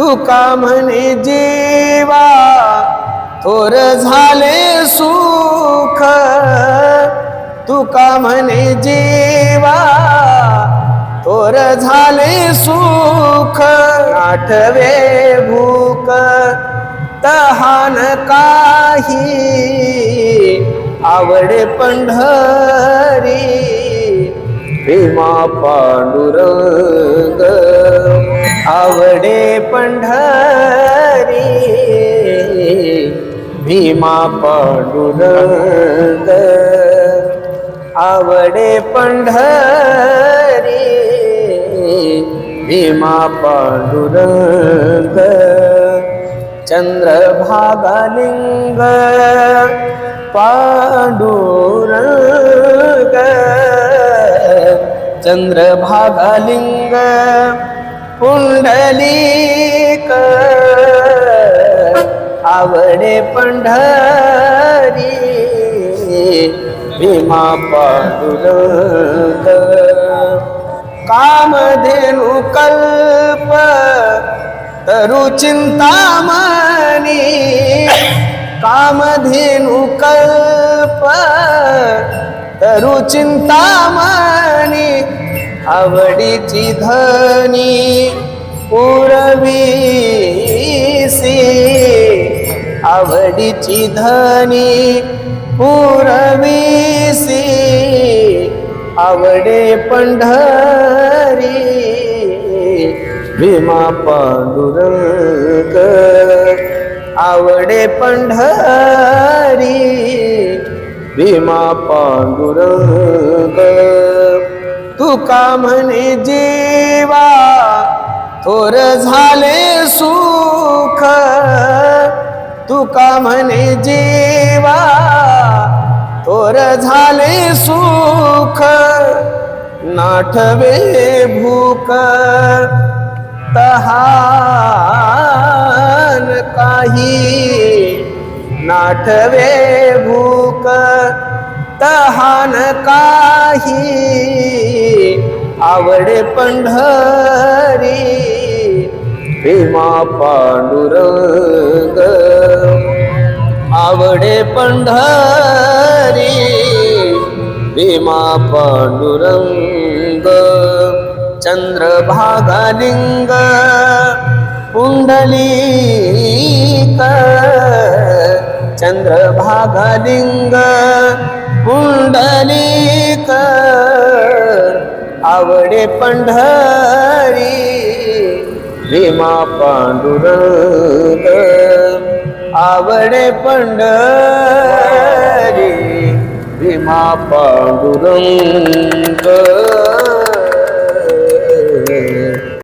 तुका म्हणे जीवा? थोर झाले सुख. तुका म्हणे जीवा? थोर झाले सुख. आठवे भूक. तहान काही. आवडे पंढरी. भीमा पांडुरंग. आवडे पंढरी भीमा पांडुरंग. आवडे पंढरी भीमा पांडुरंग. चंद्रभागालिंग पांडुरंग. चंद्रभागालिंग पुंडलिक आवडे पंढरी. भीमा पांडुरंग कामधेनु कल्प. तरु चिंतामणी. कामधेनु कल्प. तरु चिंतामणी. आवडीची धनी पुरवीसी. आवडीची धनी पुरवीसी. आवडे पंढरी भीमा पांडुरंग. आवडे पंढरी भीमा पांडुरंग. तुका म्हणे जीवा थोर झाले सुख. तुका म्हणे जीवा थोर झाले सुख. नाठवे भूक तहान काही. नाठवे भूक तहान काही. आवडे पंढरी भीमा पांडुरंग आवडे पंढरी भीमा पांडुरंग चंद्रभागालिंग पुंडलिक चंद्रभागालिंग पुंडलिक आवडे पंढरी भीमा पांडुरंग. आवडे पंढरी भीमा पांडुरंग.